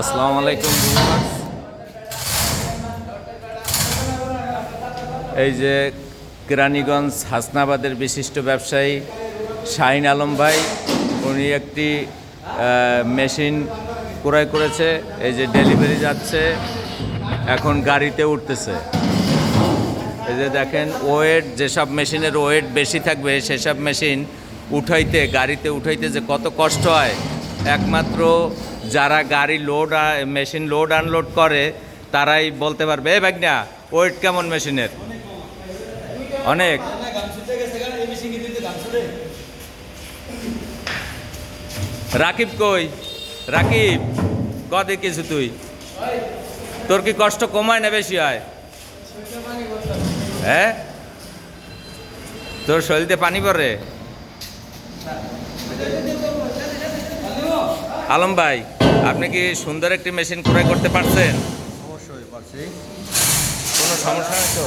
আসসালামু আলাইকুম এই যে কেরানীগঞ্জ হাসনাবাদের বিশিষ্ট ব্যবসায়ী শাহিন আলম ভাই, উনি একটি মেশিন ক্রয় করেছে, এই যে ডেলিভারি যাচ্ছে, এখন গাড়িতে উঠতেছে। এই যে দেখেন, ওয়েট, যেসব মেশিনের ওয়েট বেশি থাকবে, সেসব মেশিন উঠাইতে, গাড়িতে উঠাইতে যে কত কষ্ট হয় একমাত্র যারা গাড়ি লোড মেশিন লোড আনলোড করে, তারাই বলতে পারবে, এ ভাগনা ওয়েট কেমন মেশিনের অনেক। রাকিব কই? রাকিব, কদে কিছু তুই? তোর কি কষ্ট কমায় না বেশি হয়? হ্যাঁ? তোর শরীরতে পানি পড়ে? আলম ভাই আপনি কি সুন্দর একটি মেশিন ক্রয় করতে পারছেন? অবশ্যই পারছি। কোনো সমস্যা নেই তো?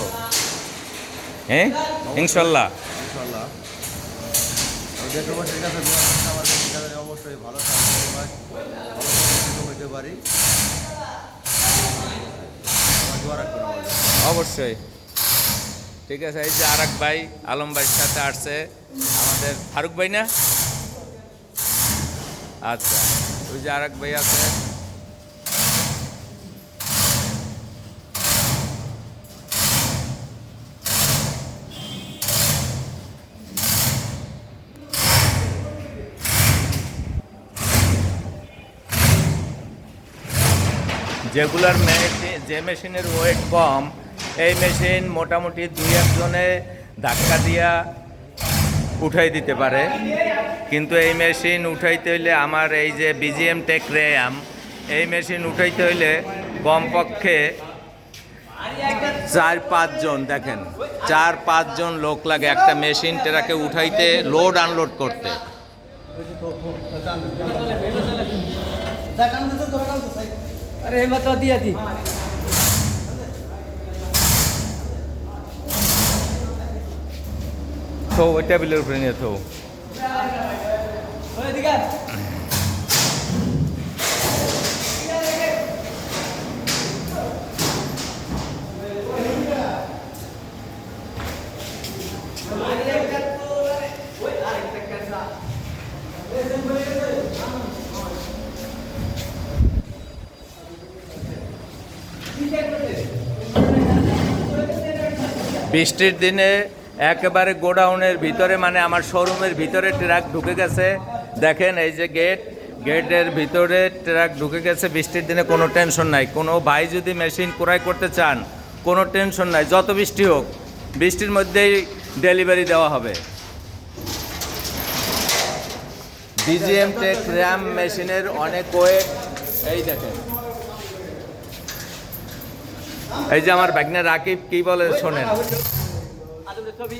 হ্যাঁ? ইনশাল্লাহ। ইনশাল্লাহ। দেশবাসীর কাছে অবশ্যই ভালো হইতে পারি। অবশ্যই। ঠিক আছে এই যে আরাক ভাই আলম ভাইয়ের সাথে আসছে। আমাদের ফারুক ভাই না? আচ্ছা। ওই যে আরেক আছে যেগুলার মেশিন যে মেশিনের ওয়েট কম, এই মেশিন মোটামুটি দুই একজনে ধাক্কা দিয়া উঠাই দিতে পারে। কিন্তু এই মেশিন উঠাইতে হইলে আমার এই যে বিজিএম টেক র্যাম এই মেশিন উঠাইতে হইলে কমপক্ষে চার পাঁচজন দেখেন, চার পাঁচজন লোক লাগে একটা মেশিন টেরাকে উঠাইতে লোড আনলোড করতে। अरे তো ওই টেবিলের উপরে নিয়ে তো বৃষ্টির দিনে একেবারে গোডাউনের ভিতরে মানে আমার শোরুমের ভিতরে ট্রাক ঢুকে গেছে। দেখেন এই যে গেট, গেটের ভিতরে ট্রাক ঢুকে গেছে। বৃষ্টির দিনে কোনো টেনশন নাই। কোনো ভাই যদি মেশিন ক্রয় করতে চান, কোনো টেনশন নাই। যত বৃষ্টি হোক, বৃষ্টির মধ্যেই ডেলিভারি দেওয়া হবে। ডিজিএম টেক র্যাম মেশিনের অনেক ওয়েট। এই দেখেন। এই যে আমার ব্যাগনা রাকিব, কি বলে শোনেন? ছবি।